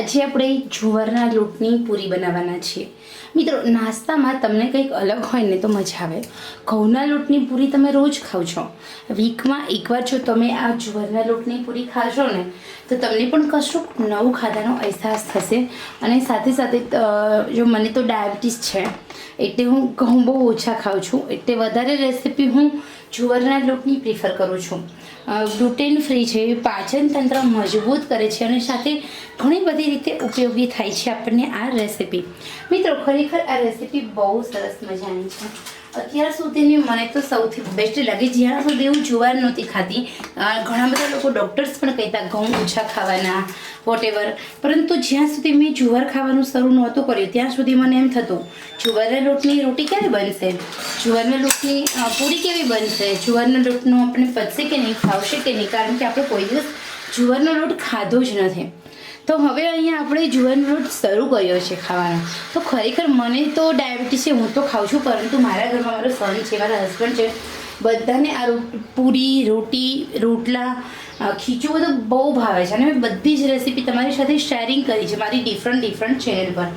આજે આપણે જુવારના લોટની પૂરી બનાવવાના છીએ. મિત્રો, નાસ્તામાં તમને કંઈક અલગ હોય ને તો મજા આવે. ઘઉંના લોટની પૂરી તમે રોજ ખાવ છો. વીકમાં એકવાર જો તમે આ જુવારના લોટની પૂરી ખાશો ને તો તમને પણ કશું નવું ખાધાનો અહેસાસ થશે. અને સાથે સાથે જો મને તો ડાયાબિટીસ છે, એટલે હું ઘઉં બહુ ઓછા ખાઉં છું. એટલે વધારે રેસીપી હું જુવારના લોટની પ્રિફર કરું છું. ગ્લુટેન ફ્રી છે, પાચન તંત્ર મજબૂત કરે છે અને સાથે ઘણી બધી રીતે ઉપયોગી થાય છે આપણને આ રેસીપી. મિત્રો, ખરેખર આ રેસીપી બહુ સરસ મજાની છે. અત્યાર સુધીની મને તો સૌથી બેસ્ટ લાગી. જ્યાં સુધી હું જુવાર નહોતી ખાતી ઘણા બધા લોકો ડૉક્ટર્સ પણ કહેતા, ઘઉં ઓછા ખાવાના વોટેવર પરંતુ જ્યાં સુધી મેં જુવાર ખાવાનું શરૂ નહોતું કર્યું, ત્યાં સુધી મને એમ થતું, જુવારના લોટની રોટી ક્યારે બનશે? જુવારના લોટની પૂરી કેવી બનશે? જુવારના લોટનું આપણે પચશે કે નહીં, ખાવશે કે નહીં? કારણ કે આપણે કોઈ દિવસ જુવારનો લોટ ખાધો જ નથી. તો હવે અહીંયા આપણે જુવારનો રોટ શરૂ કર્યો છે ખાવાનો. તો ખરેખર મને તો ડાયાબિટીસ છે, હું તો ખાઉં છું, પરંતુ મારા ઘરમાં મારો સન છે, મારા હસબન્ડ છે, બધાને આ પૂરી, રોટી, રોટલા ખીચું બધું બહુ ભાવે છે. અને મેં બધી જ રેસીપી તમારી સાથે શેરિંગ કરી છે, મારી ડિફરન્ટ ડિફરન્ટ ચેનલ પર.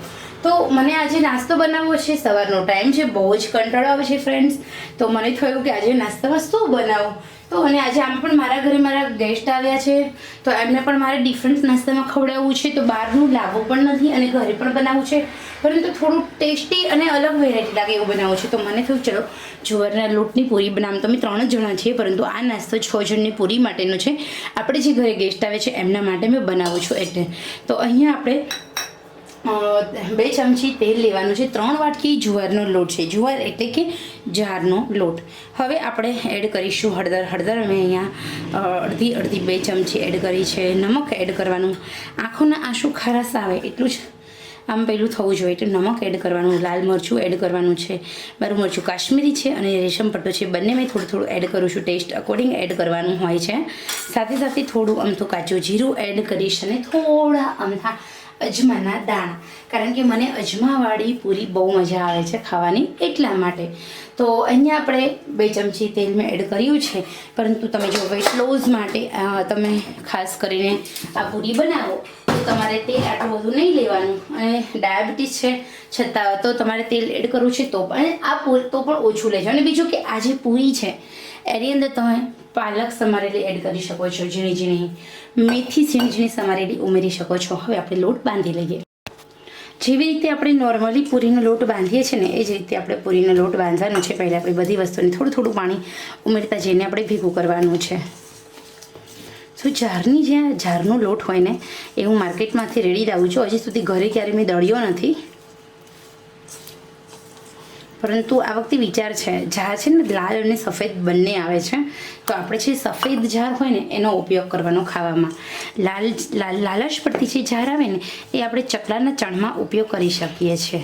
તો મને આજે નાસ્તો બનાવવો છે, સવારનો ટાઈમ છે, બહુ જ કંટાળો આવે છે ફ્રેન્ડ્સ તો મને થયું કે આજે નાસ્તામાં શું બનાવું? તો અને આજે આમ પણ મારા ઘરે મારા ગેસ્ટ આવ્યા છે. તો એમને પણ મારે ડિફરન્ટ નાસ્તામાં ખવડાવવું છે. તો બહારનું લાવવું પણ નથી અને ઘરે પણ બનાવવું છે. પરંતુ થોડું ટેસ્ટી અને અલગ વેરાયટી લાગે એવું બનાવવું છે. તો મને થયું, ચલો, જુવારના લોટની પૂરી બનાવ. તો અમે ત્રણ જ જણા છીએ, પરંતુ આ નાસ્તો છ જણની પૂરી માટેનો છે. આપણે જે ઘરે ગેસ્ટ આવે છે, એમના માટે મેં બનાવું છું એટલે. તો અહીંયા આપણે બે ચમચી તેલ લેવાનું છે. ત્રણ વાટકી જુવારનો લોટ છે. જુવાર એટલે કે જારનો લોટ. હવે આપણે એડ કરીશું હળદર. હળદર અમે અહીંયા અડધી અડધી બે ચમચી એડ કરી છે. નમક એડ કરવાનું. આંખોના આંસુ ખારાશ આવે એટલું જ આમ પેલું થવું જોઈએ. એટલે નમક એડ કરવાનું, લાલ મરચું એડ કરવાનું છે. મારું મરચું કાશ્મીરી છે અને રેશમ પટ્ટો છે. બંને મેં થોડું થોડું એડ કરું છું. ટેસ્ટ અકોર્ડિંગ એડ કરવાનું હોય છે. સાથે સાથે થોડું અમથું કાચું જીરું એડ કરીશ અને થોડા અમથા અજમાના દાણા. કારણ કે મને અજમાવાળી પૂરી બહુ મજા આવે છે ખાવાની એટલા માટે. તો અહીંયા આપણે બે ચમચી તેલ મેં એડ કર્યું છે. પરંતુ તમે જો વેટ લોઝ માટે તમે ખાસ કરીને આ પૂરી બનાવો તમારે તેલ આટલું બધું નહીં લેવાનું. અને ડાયાબિટીસ છે, છતાં તો તમારે તેલ એડ કરવું છે તો પણ આ તો પણ ઓછું લેજો. અને બીજું કે આ જે પૂરી છે, એની અંદર તમે પાલક સમારેલી એડ કરી શકો છો, ઝીણી ઝીણી. મેથી ઝીણી ઝીણી સમારેલી ઉમેરી શકો છો. હવે આપણે લોટ બાંધી લઈએ. જેવી રીતે આપણે નોર્મલી પૂરીનો લોટ બાંધીએ છીએ ને, એ જ રીતે આપણે પૂરીનો લોટ બાંધવાનો છે. પહેલાં આપણે બધી વસ્તુને થોડું થોડું પાણી ઉમેરતા જઈને આપણે ભેગું કરવાનું છે. સો જારની જ્યાં જારનો લોટ હોય ને, એ હું માર્કેટમાંથી રેડી લાવું છું. હજી સુધી ઘરે ક્યારે મેં દળ્યો નથી. પરંતુ આ વખતે વિચાર છે જાર છે ને લાલ અને સફેદ બંને આવે છે. તો આપણે જે સફેદ જાર હોય ને, એનો ઉપયોગ કરવાનો ખાવામાં. લાલ લાલ, લાલચ પરથી જે જાર આવે ને, એ આપણે ચકલાના ચણમાં ઉપયોગ કરી શકીએ છીએ.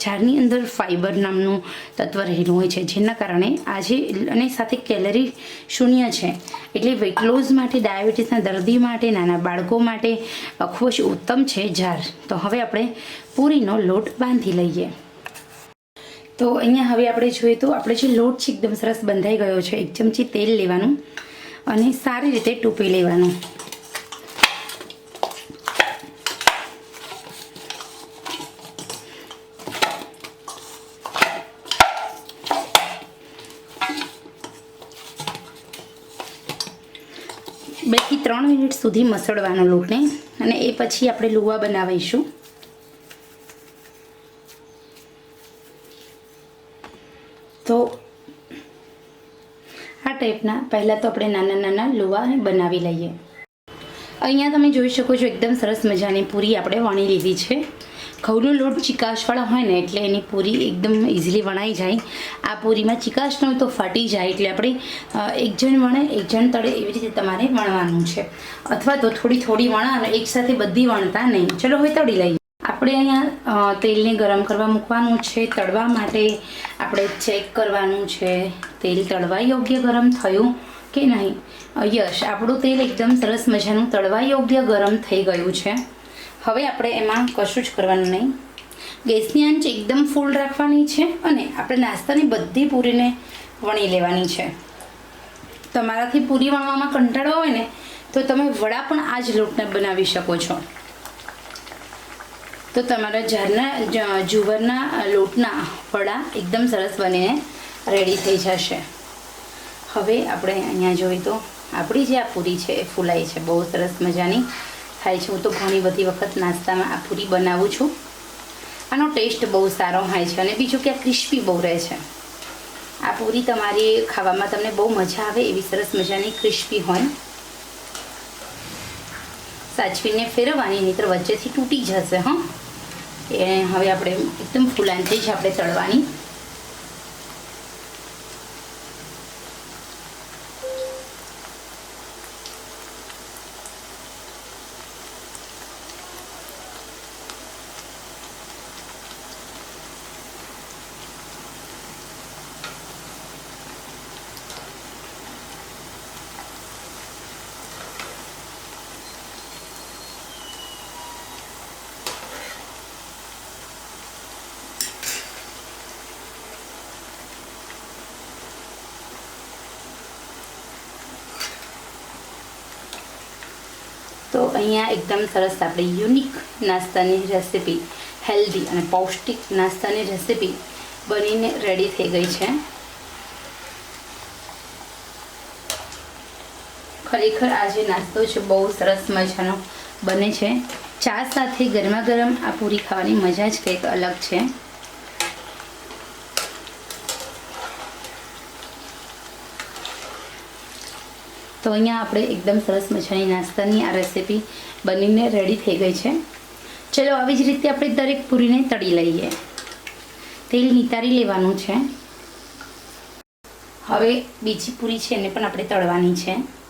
જારની અંદર ફાઇબર નામનું તત્વ રહેલું હોય છે, જેના કારણે આજે અને સાથે કેલરી શૂન્ય છે. એટલે વેટ માટે, ડાયાબિટીસના દર્દી માટે, નાના બાળકો માટે ખૂબ જ ઉત્તમ છે જાર તો હવે આપણે પૂરીનો લોટ બાંધી લઈએ. તો અહીંયા હવે આપણે જોઈએ તો આપણે જે લોટ છે એકદમ સરસ બંધાઈ ગયો છે. એક ચમચી તેલ લેવાનું અને સારી રીતે ટૂંપી લેવાનું. બેથી ત્રણ મિનિટ સુધી મસળવાનો લોટને અને એ પછી આપણે લુવા બનાવીશું તો આ ટાઈપના. પહેલાં તો આપણે નાના નાના લુવા બનાવી લઈએ. અહીંયા તમે જોઈ શકો છો એકદમ સરસ મજાની પૂરી આપણે વણી લીધી છે. ઘઉંનો લોટ ચિકાશવાળા હોય ને એટલે એની પૂરી એકદમ ઇઝીલી વણાઈ જાય. આ પૂરીમાં ચિકાશ ન હોય તો ફાટી જાય એટલે આપણે એક જણ વણે એક જણ તળે એવી રીતે તમારે વણવાનું છે. અથવા તો થોડી થોડી વણા અને એકસાથે બધી વણતા નહીં. ચલો હવે તળી લઈએ. આપણે અહીંયા તેલને ગરમ કરવા મૂકવાનું છે, તળવા માટે આપણે ચેક કરવાનું છે. તેલ તળવા યોગ્ય ગરમ થયું કે નહીં? યશ, આપણું તેલ એકદમ સરસ મજાનું તળવા યોગ્ય ગરમ થઈ ગયું છે. હવે આપણે એમાં કશું જ કરવાનું નહીં. ગેસની આંચ એકદમ ફૂલ રાખવાની છે અને આપણે નાસ્તાની બધી પૂરીને વણી લેવાની છે. તમારાથી પૂરી વણવામાં કંટાળો હોય ને, તો તમે વડા પણ આ જ લોટને બનાવી શકો છો. તો તમારા જારના જુવરના લોટના વડા એકદમ સરસ બનીને રેડી થઈ જશે. હવે આપણે અહીંયા જોઈએ તો, આપણી જે આ પૂરી છે, એ ફૂલાઈ છે, બહુ સરસ મજાની. થાય છે, હું તો ઘણી બધી વખત નાસ્તામાં આ પૂરી બનાવું છું. આનો ટેસ્ટ બહુ સારો હોય છે અને બીજું કે આ ક્રિસ્પી બહુ રહે છે. આ પૂરી તમારી ખાવામાં તમને બહુ મજા આવે એવી સરસ મજાની ક્રિસ્પી હોય. સાચવીને ફેરવવાની, નહીંતર વચ્ચેથી તૂટી જશે, હં. એ હવે આપણે એકદમ ફૂલાંથી છે આપણે તળવાની તો અહીંયા એકદમ સરસ આપણે યુનિક નાસ્તાની રેસીપી, હેલ્ધી અને પૌષ્ટિક નાસ્તાની રેસીપી બનીને રેડી થઈ ગઈ છે. ખરેખર આ જે નાસ્તો છે બહુ સરસ મજાનો બને છે. ચા સાથે ગરમા ગરમ આ પૂરી ખાવાની મજા જ કંઈક અલગ છે. તો અહીંયા આપણે એકદમ સરસ મજાની નાસ્તાની આ રેસીપી બનીને રેડી થઈ ગઈ છે. ચલો આવી જ રીતે આપણે દરેક પૂરીને તળી લઈએ. તેલ નિતારી લેવાનું છે. હવે બીજી પૂરી છે એને પણ આપણે તળવાની છે.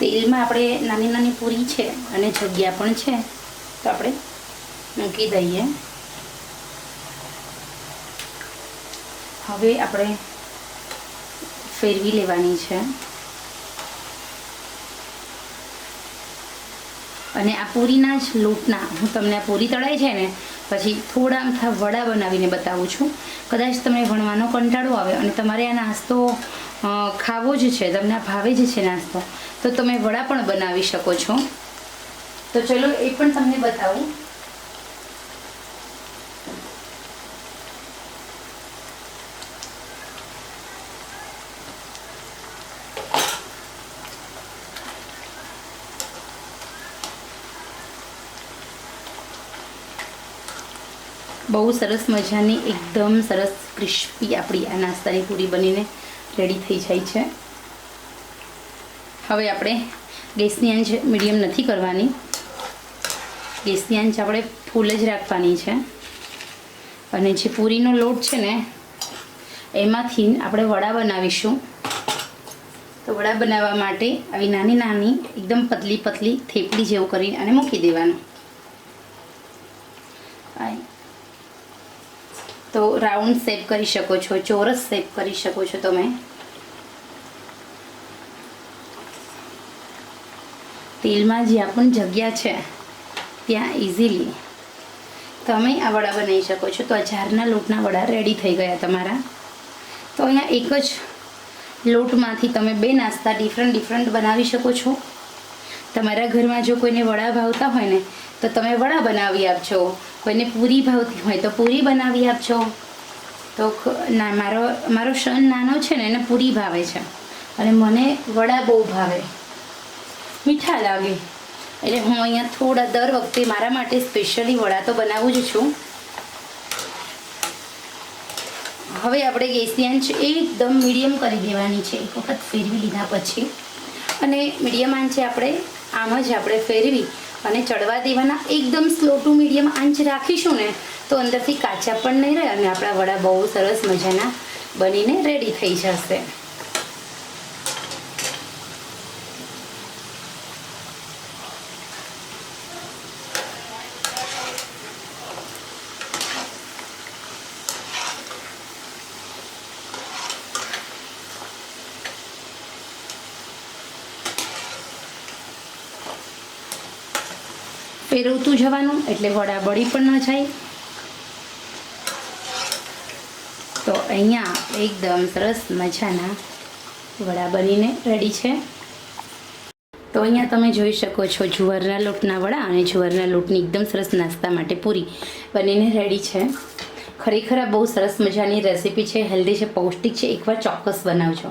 તેલમાં આપણે નાની નાની પૂરી છે અને જગ્યા પણ છે, તો આપણે મૂકી દઈએ. હવે આપણે ફેરવી લેવાની છે. અને આ પૂરીના જ લોટના, હું તમને આ પૂરી તળાય છે ને, પછી થોડા અમથા વડા બનાવીને બતાવું છું. કદાચ તમને ભણવાનો કંટાળો આવે અને તમારે આ નાસ્તો ખાવો જ છે. તમને ભાવે જ છે નાસ્તો. તો તમે વડા પણ બનાવી શકો છો. તો ચલો, એ પણ તમને બતાવું. બહુ સરસ મજાની, એકદમ સરસ ક્રિસ્પી આપણી આ નાસ્તાની પૂરી બનીને. રેડી થઈ જાય છે. હવે આપણે ગેસની આંચ મીડિયમ નથી કરવાની. ગેસની આંચ આપણે ફૂલ જ રાખવાની છે. અને જે પૂરીનો લોટ છે ને, એમાંથી આપણે વડા બનાવીશું. તો વડા બનાવવા માટે આવી નાની નાની એકદમ પતલી પતલી થેપલી જેવું કરીને અને મૂકી દેવાનું આય. તો રાઉન્ડ શેપ કરી શકો છો, ચોરસ શેપ કરી શકો છો તમે. તેલમાં જ્યાં પણ જગ્યા છે, ત્યાં ઇઝીલી તમે આ વડા બનાવી શકો છો. તો આ ઝારના લોટના વડા રેડી થઈ ગયા તમારા. તો અહીંયા એક જ લોટમાંથી તમે બે નાસ્તા ડિફરન્ટ ડિફરન્ટ બનાવી શકો છો. તમારા ઘરમાં જો કોઈને વડા ભાવતા હોય ને, તો તમે વડા બનાવી આપજો. કોઈને પૂરી ભાવતી હોય તો પૂરી બનાવી આપજો. તો ના, મારો મારો સન નાનો છે ને, એને પૂરી ભાવે છે. અને મને વડા બહુ ભાવે. મીઠા લાગે. એટલે હું અહીંયા થોડા દર વખતે મારા માટે સ્પેશિયલી વડા તો બનાવું જ છું. હવે આપણે ગેસની આંચ એકદમ મીડિયમ કરી દેવાની છે. એક વખત ફેરવી લીધા પછી. અને મીડિયમ આંચે આપણે આમ જ આપણે ફેરવી અને ચડવા દેવાના એકદમ સ્લો ટુ મીડિયમ આંચ રાખીશું ને, તો અંદરથી કાચા પણ નહીં રહે અને આપણા વડા બહુ સરસ મજાના બનીને રેડી થઈ જશે. ફેરવતું જવાનું એટલે વડા બળી પણ ન જાય. તો અહીંયા એકદમ સરસ મજાના વડા બનીને રેડી છે. તો અહીંયા તમે જોઈ શકો છો જુવારના લોટના વડા અને જુવારના લોટની એકદમ સરસ નાસ્તા માટે પૂરી બનીને રેડી છે. ખરેખર આ બહુ સરસ મજાની રેસીપી છે હેલ્ધી છે, પૌષ્ટિક છે, એકવાર ચોક્કસ બનાવજો.